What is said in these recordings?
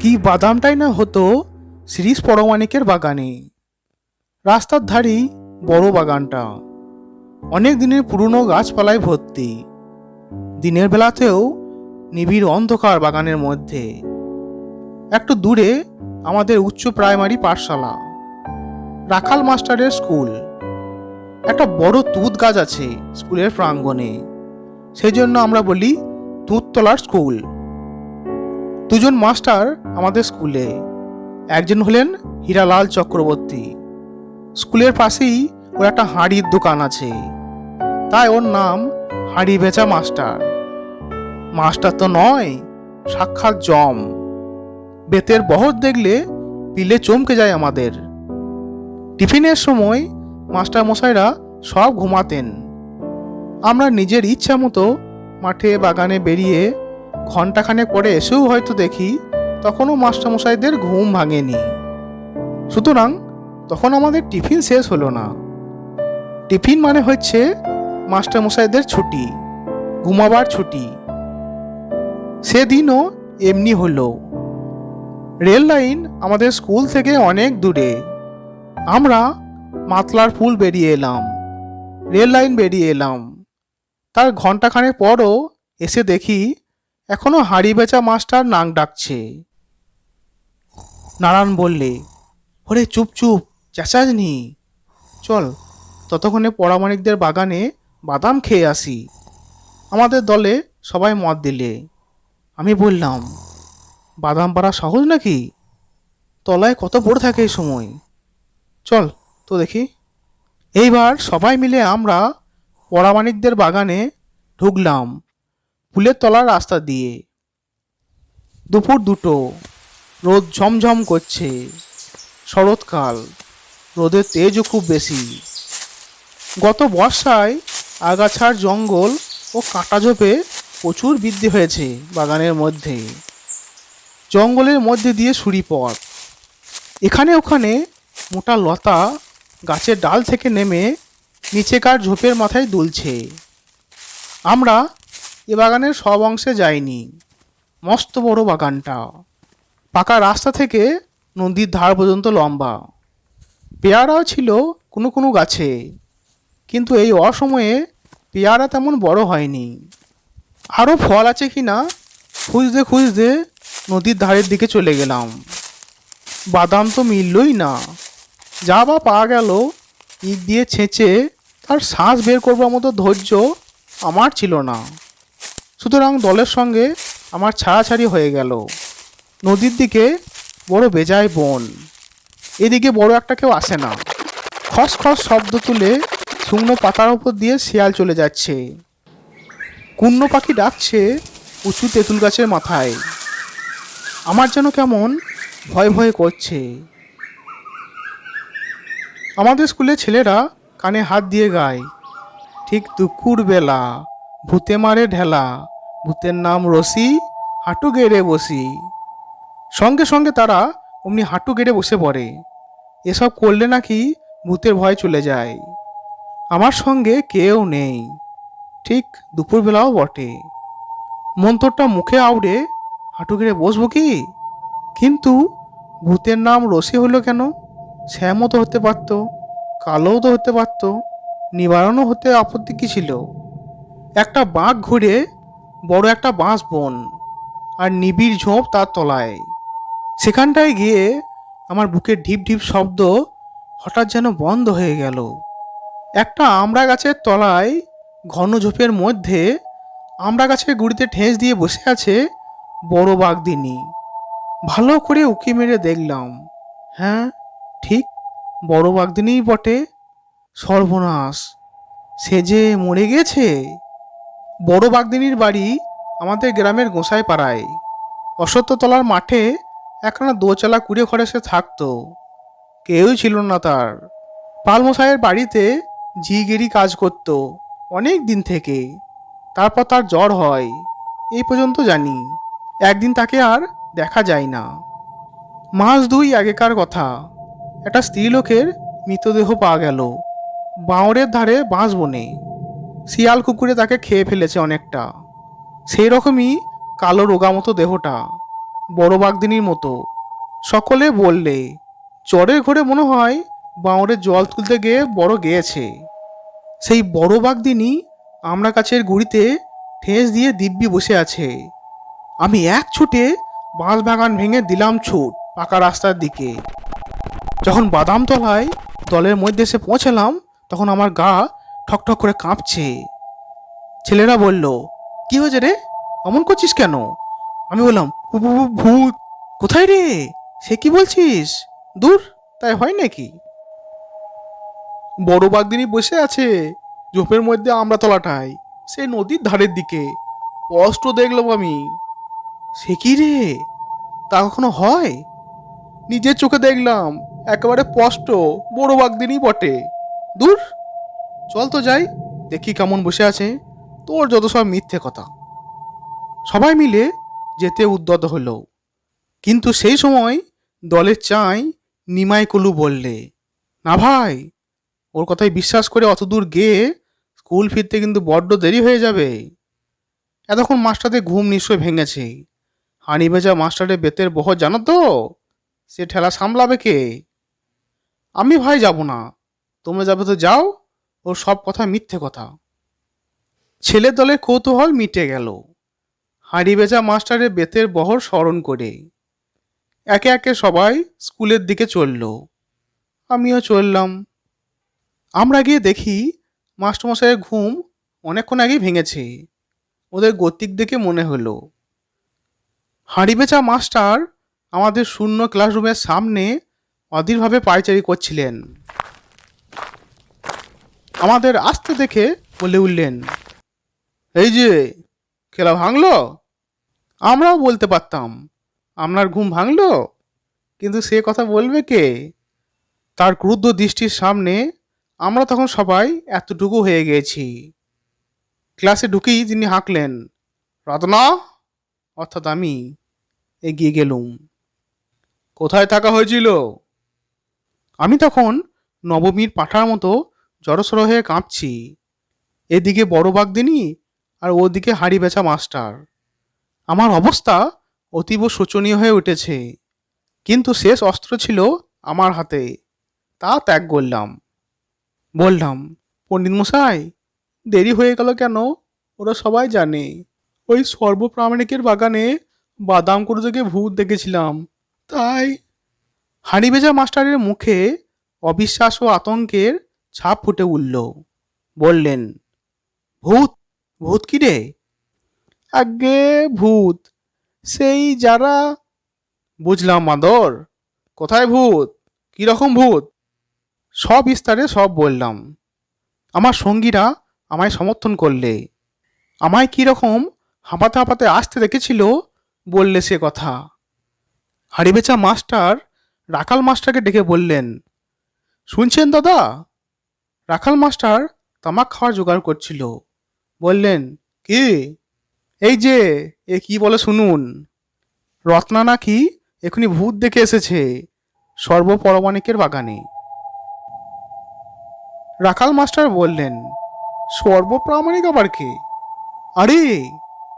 কি বাদামটাই না হতো শিরিষ পরমাণিকের বাগানে। রাস্তার ধারেই বড় বাগানটা। অনেক দিনের পুরনো গাছপালায় ভর্তি। দিনের বেলাতেও নিবিড় অন্ধকার বাগানের মধ্যে। একটু দূরে আমাদের উচ্চ প্রাইমারি পাঠশালা, রাখাল মাস্টারের স্কুল। একটা বড় তুত গাছ আছে স্কুলের প্রাঙ্গণে। সেই জন্য আমরা বলি তুঁততলার স্কুল। দুজন মাস্টার আমাদের স্কুলে। একজন হলেন হীরালাল চক্রবর্তী। স্কুলের পাশেই ওর একটা হাঁড়ির দোকান আছে। তাই ওর নাম হাঁড়ি বেচা মাস্টার। মাস্টার তো নয়, সাক্ষাৎ জম। বেতের বহর দেখলে পিলে চমকে যায় আমাদের। টিফিনের সময় মাস্টার মশাইরা সব ঘুমাতেন। আমরা নিজের ইচ্ছা মতো মাঠে বাগানে বেরিয়ে ঘন্টাখানেক পরে এসেও হয়তো দেখি তখনও মাস্টারমশাইদের ঘুম ভাঙেনি। সুতরাং তখন আমাদের টিফিন শেষ হলো না। টিফিন মানে হচ্ছে মাস্টারমশাইদের ছুটি, ঘুমাবার ছুটি। সেদিনও এমনি হলো। রেল লাইন আমাদের স্কুল থেকে অনেক দূরে। আমরা মাতলার ফুল বেরিয়ে এলাম। রেল লাইন বেরিয়ে এলাম। তার ঘন্টাখানেক পরও এসে দেখি এখনও হাঁড়ি বেচা মাস্টার নাক ডাকছে। নারায়ণ বললে, ওরে চুপ চুপ, চেঁচাস নি। চল, ততক্ষণে পরামানিকদের বাগানে বাদাম খেয়ে আসি। আমাদের দলে সবাই মত দিলে। আমি বললাম, বাদাম পাড়া সহজ নাকি? তলায় কত পড়ে থাকে এই সময়? চল তো দেখি। এইবার সবাই মিলে আমরা পরামানিকদের বাগানে ঢুকলাম ফুলের তলার রাস্তা দিয়ে। দুপুর দুটো, রোদ ঝমঝম করছে, শরৎকাল, রোদের তেজও খুব বেশি। গত বর্ষায় আগাছার জঙ্গল ও কাঁটা ঝোপে প্রচুর বৃদ্ধি হয়েছে বাগানের মধ্যে। জঙ্গলের মধ্যে দিয়ে সুড়ি পথ। এখানে ওখানে মোটা লতা গাছের ডাল থেকে নেমে নিচেকার ঝোপের মাথায় দুলছে। আমরা এ বাগানের সব অংশে যাইনি। মস্ত বড় বাগানটা। পাকা রাস্তা থেকে নদীর ধার পর্যন্ত লম্বা। পেয়ারাও ছিল কোনো কোনো গাছে। কিন্তু এই অসময়ে পেয়ারা তেমন বড় হয়নি। আরও ফল আছে কি না? খুঁজতে খুঁজতে নদীর ধারের দিকে চলে গেলাম। বাদাম তো মিললই না। যা বা পাওয়া গেল, ইট দিয়ে ছেঁচে তার শ্বাস বের করবার মতো ধৈর্য আমার ছিল না। সুতরাং দলের সঙ্গে আমার ছাড়াছাড়ি হয়ে গেল। নদীর দিকে বড় বেজায় বন। এদিকে বড় একটা কেউ আসে না। খস খস শব্দ তুলে শুকনো পাতার উপর দিয়ে শিয়াল চলে যাচ্ছে। কুন্ন পাখি ডাকছে উঁচু তেঁতুল গাছের মাথায়। আমার যেন কেমন ভয় ভয় করছে। আমাদের স্কুলে ছেলেরা কানে হাত দিয়ে গায়, ঠিক দুপুর বেলা। ভূতে মারে ঢেলা, ভূতের নাম রসি, হাঁটু গেড়ে বসি। সঙ্গে সঙ্গে তারা অমনি হাঁটু গেড়ে বসে পড়ে। এসব করলে নাকি ভূতের ভয় চলে যায়। আমার সঙ্গে কেউ নেই। ঠিক দুপুরবেলাও বটে। মন্তরটা মুখে আউড়ে হাঁটু গেড়ে বসবো কি? কিন্তু ভূতের নাম রসি হলো কেন? শ্যামও তো হতে পারতো, কালোও তো হতে পারতো, নিবারণও হতে আপত্তি কি ছিল? একটা বাঁক ঘুরে বড় একটা বাঁশ বন আর নিবিড় ঝোপ তার তলায়। সেখানটায় গিয়ে আমার বুকের ঢিপ ঢিপ শব্দ হঠাৎ যেন বন্ধ হয়ে গেল। একটা আমড়া গাছের তলায় ঘন ঝোপের মধ্যে আমরা গাছের গুড়িতে ঠেস দিয়ে বসে আছে বড় বাগদিনী। ভালো করে উকি মেরে দেখলাম। হ্যাঁ ঠিক বড় বাগদিনীই বটে। সর্বনাশ, সে যে মরে গেছে। বড় বাগদিনীর বাড়ি আমাদের গ্রামের গোসাই পাড়ায় অসত্যতলার মাঠে একখানা দোচালা কুড়ে ঘরে সে থাকতো। কেউই ছিল না তার। পালমশাইয়ের বাড়িতে ঝিগিরি কাজ করত। অনেক দিন থেকে তারপর তার জ্বর হয়, এই পর্যন্ত জানি। একদিন তাকে আর দেখা যায় না। মাস দুই আগেকার কথা, একটা স্ত্রীলোকের মৃতদেহ পাওয়া গেল, বাঁওড়ের ধারে বাঁশ বনে। শিয়াল কুকুরে তাকে খেয়ে ফেলেছে অনেকটা। সেই রকমই কালো রোগা মতো দেহটা, বড় বাগদিনীর মতো। সকলে বললে, জ্বরের ঘরে মনে হয় বাঁওড়ের জল তুলতে গিয়ে বড় গেয়েছে। সেই বড় বাগদিনী আমরা কাছের গুড়িতে ঠেস দিয়ে দিব্যি বসে আছে। আমি এক ছুটে বাঁশ বাগান ভেঙে দিলাম ছুট পাকা রাস্তার দিকে। যখন বাদাম তলায় দলের মধ্যে এসে পৌঁছালাম, তখন আমার গা ঠকঠক করে কাঁপছে। ছেলেরা বলল, কি হয়েছে রে? অমন করছিস কেন? আমি বললাম, "ভূ- ভূ- ভূ- ভূত। কোথায় রে? সে কি বলছিস? দূর, তাই হয় নাকি? বড় বাগদিনী বসে আছে ঝোপের মধ্যে আমরা তলাটায় সে নদীর ধারের দিকে। স্পষ্ট দেখলাম আমি। সে কি রে? তা কখনো হয়? নিজের চোখে দেখলাম, একেবারে স্পষ্ট বড় বাগদিনী বটে। দূর, চল তো যাই, দেখি কেমন বসে আছে। তোর যত সব মিথ্যে কথা। সবাই মিলে যেতে উদ্যত হলো। কিন্তু সেই সময় দলের চাই নিমাই কলু বললে, না ভাই ওর কথায় বিশ্বাস করে অত দূর গিয়ে স্কুল ফিরতে কিন্তু বড্ড দেরি হয়ে যাবে। এতক্ষণ মাস্টারদের ঘুম নিশ্চয় ভেঙেছে। হানি ভেজা মাস্টারের বেতের বহর জানো তো? সে ঠেলা সামলাবে কে? আমি ভাই যাব না। তোমরা যাবে তো যাও। ওর সব কথা মিথ্যে কথা। ছেলে দলের কৌতূহল মিটে গেল। হাঁড়ি বেচা মাস্টারের বেতের বহর স্মরণ করে। একে একে সবাই স্কুলের দিকে চলল। আমিও চললাম। আমরা গিয়ে দেখি মাস্টারমশাইয়ের ঘুম অনেকক্ষণ আগেই ভেঙেছে। ওদের গতিক দেখে মনে হলো। হাঁড়ি বেচা মাস্টার আমাদের শূন্য ক্লাসরুমের সামনে অধীরভাবে পায়চারি করছিলেন। আমাদের আসতে দেখে বলে উঠলেন, এই যে, খেলা ভাঙলো? আমরাও বলতে পারতাম, আপনার ঘুম ভাঙলো? কিন্তু সে কথা বলবে কে? তার ক্রুদ্ধ দৃষ্টির সামনে আমরা তখন সবাই এতটুকু হয়ে গেছি। ক্লাসে ঢুকেই তিনি হাঁকলেন, রত্না, অর্থাৎ আমি, এগিয়ে গেলুম। কোথায় থাকা হয়েছিল? আমি তখন নবমীর পাঠার মতো জড়সড় হয়ে কাঁপছি। এদিকে বড় বাগদিনী আর ওদিকে হাড়ি বেচা মাস্টার। আমার অবস্থা অতীব শোচনীয় হয়ে উঠেছে। কিন্তু শেষ অস্ত্র ছিল আমার হাতে, তা ত্যাগ করলাম। বললাম পণ্ডিত মশাই দেরি হয়ে গেল কেন? ওরা সবাই জানে। ওই সর্বপ্রামাণিকের বাগানে বাদাম করে থেকে ভূত দেখেছিলাম। তাই হাঁড়ি ভেজা মাস্টারের মুখে অবিশ্বাস ও আতঙ্কের ছাপ ফুটে উঠল। বললেন, ভূত? ভূত কি রে? আগে ভূত। সেই যারা বুঝলাম, মাদর। কোথায় ভূত? কীরকম ভূত? সব বিস্তারে সব বললাম। আমার সঙ্গীরা আমায় সমর্থন করলে। আমায় কীরকম হাঁপাতে হাঁপাতে আসতে দেখেছিল, বললে সে কথা। হাড়িবেচা মাস্টার রাখাল মাস্টারকে ডেকে বললেন, শুনছেন দাদা? রাখাল মাস্টার তামাক খাওয়ার জোগাড় করছিল। বললেন, কি? এই যে, এ কি বলে শুনুন। রত্না নাকি এখনি ভূত দেখে এসেছে, সর্বপরমাণিকের বাগানে। রাখাল মাস্টার বললেন, সর্বপ্রামাণিক আবার কে? আরে,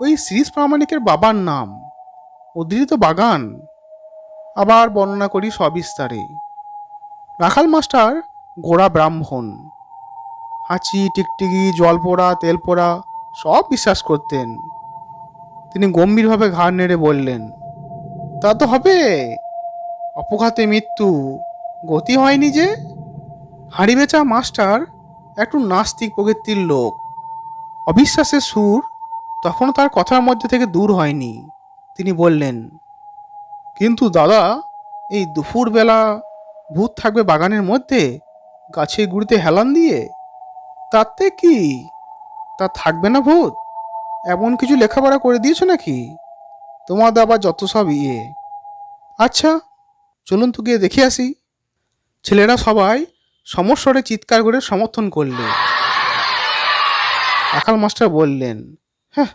ওই শ্রীশ প্রামাণিকের বাবার নাম ওদেরই তো বাগান। আবার বর্ণনা করি সবিস্তারে। রাখাল মাস্টার গোড়া ব্রাহ্মণ, হাঁচি, টিকটিকি জল পোড়া তেল পোড়া সব বিশ্বাস করতেন। তিনি গম্ভীরভাবে ঘাড় নেড়ে বললেন, তা তো হবে, অপঘাতে মৃত্যু, গতি হয়নি যে? হাঁড়ি বেচা মাস্টার একটু নাস্তিক প্রকৃতির লোক। অবিশ্বাসের সুর তখন তার কথার মধ্যে থেকে দূর হয়নি। তিনি বললেন, কিন্তু দাদা, এই দুপুরবেলা ভূত থাকবে বাগানের মধ্যে, গাছের গুড়িতে হেলান দিয়ে? তাতে কি? তা থাকবে না ভূত? এমন কিছু লেখাপড়া করে দিয়েছ নাকি? তোমার আবার যত সব ইয়ে। আচ্ছা চলুন তো গিয়ে দেখে আসি। ছেলেরা সবাই সমস্বরে চিৎকার করে সমর্থন করলে আকাল মাস্টার বললেন হ্যাঁ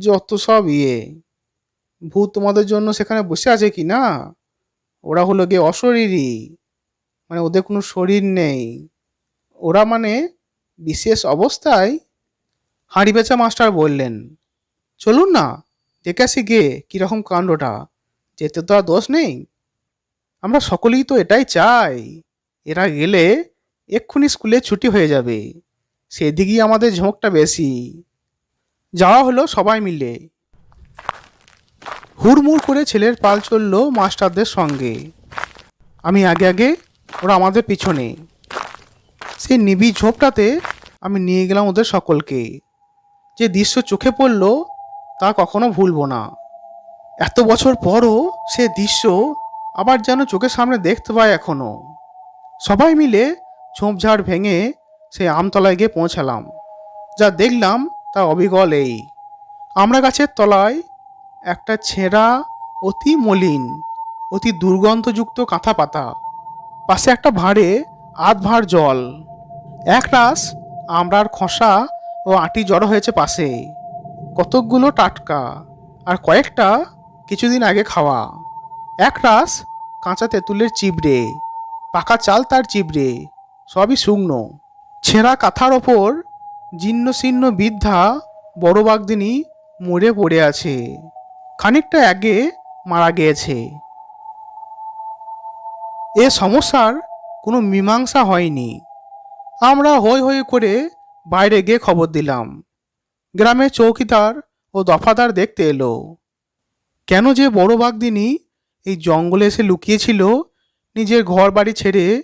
যত সব ইয়ে ভূত তোমাদের জন্য সেখানে বসে আছে কি না? ওরা হলো গিয়ে অশরীরী মানে ওদের কোনো শরীর নেই। ওরা মানে বিশেষ অবস্থায়? হাঁড়ি বেচা মাস্টার বললেন, চলুন না, দেখে আসি গে কীরকম কাণ্ডটা, যেতে তো আর দোষ নেই। আমরা সকলেই তো এটাই চাই। এরা গেলে এক্ষুনি স্কুলে ছুটি হয়ে যাবে। সেদিকেই আমাদের ঝোঁকটা বেশি। যাওয়া হলো সবাই মিলে। হুড়মুড় করে ছেলের পাল চলল মাস্টারদের সঙ্গে। আমি আগে আগে ওরা আমাদের পিছনে। সেই নিবিড় ঝোপটাতে আমি নিয়ে গেলাম ওদের সকলকে। যে দৃশ্য চোখে পড়ল তা কখনো ভুলবো না। এত বছর পরও সে দৃশ্য আবার যেন চোখের সামনে দেখতে পাই এখনও। সবাই মিলে ঝোপঝাড় ভেঙে সেই আমতলায় গিয়ে পৌঁছালাম। যা দেখলাম তা অবিকল এই। আমরা গাছের তলায় একটা ছেঁড়া, অতি মলিন, অতি দুর্গন্ধযুক্ত কাঁথা পাতা, পাশে একটা ভাঁড়ে আধ ভাঁড় জল। এক রাস আমড়ার খোসা ও আটি জড়ো হয়েছে পাশে। কতকগুলো টাটকা আর কয়েকটা কিছুদিন আগে খাওয়া। এক রাস কাঁচা তেঁতুলের চিবড়ে। পাকা চাল তার চিবড়ে, সবই শুকনো। ছেঁড়া কাঁথার ওপর জীর্ণ শীর্ণ বৃদ্ধা বড় বাগদিনী মরে পড়ে আছে। খানিকটা আগে মারা গিয়েছে। এ সমস্যার কোনো মীমাংসা হয়নি। আমরা হই হই করে বাইরে গিয়ে খবর দিলাম। গ্রামের চৌকিদার ও দফাদার দেখতে এলো। কেন যে বড় বাগদিনী এই জঙ্গলে এসে লুকিয়েছিল নিজের ঘর বাড়ি ছেড়ে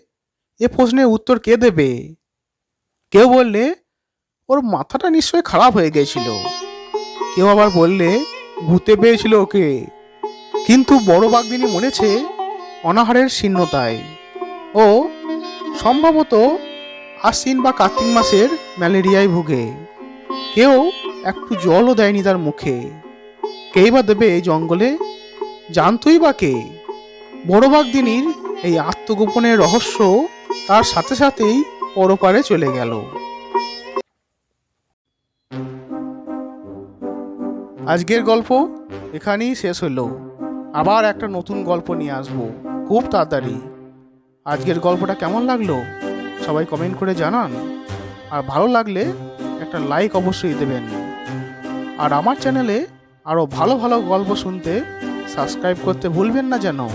এ প্রশ্নের উত্তর কে দেবে? কেউ বললে, ওর মাথাটা নিশ্চয়ই খারাপ হয়ে গেছিল। কেউ আবার বললে ভূতে পেয়েছিল ওকে। কিন্তু বড় বাগদিনী মনেছে অনাহারের শীর্ণতায়। ও সম্ভবত আশ্বিন বা কার্তিক মাসের ম্যালেরিয়ায় ভুগে। কেউ একটু জলও দেয়নি তার মুখে। কেই বা দেবে এই জঙ্গলে? জানতই বা কে? বড় বাগদিনীর এই আত্মগোপনের রহস্য তার সাথে সাথেই পরপারে চলে গেল। আজকের গল্প এখানেই শেষ হলো। আবার একটা নতুন গল্প নিয়ে আসব, খুব তাড়াতাড়ি। আজকের গল্পটা কেমন লাগল? সবাই কমেন্ট করে জানান। আর ভালো লাগলে একটা লাইক অবশ্যই দেবেন। আর আমার চ্যানেলে আরও ভালো ভালো গল্প শুনতে সাবস্ক্রাইব করতে ভুলবেন না যেন।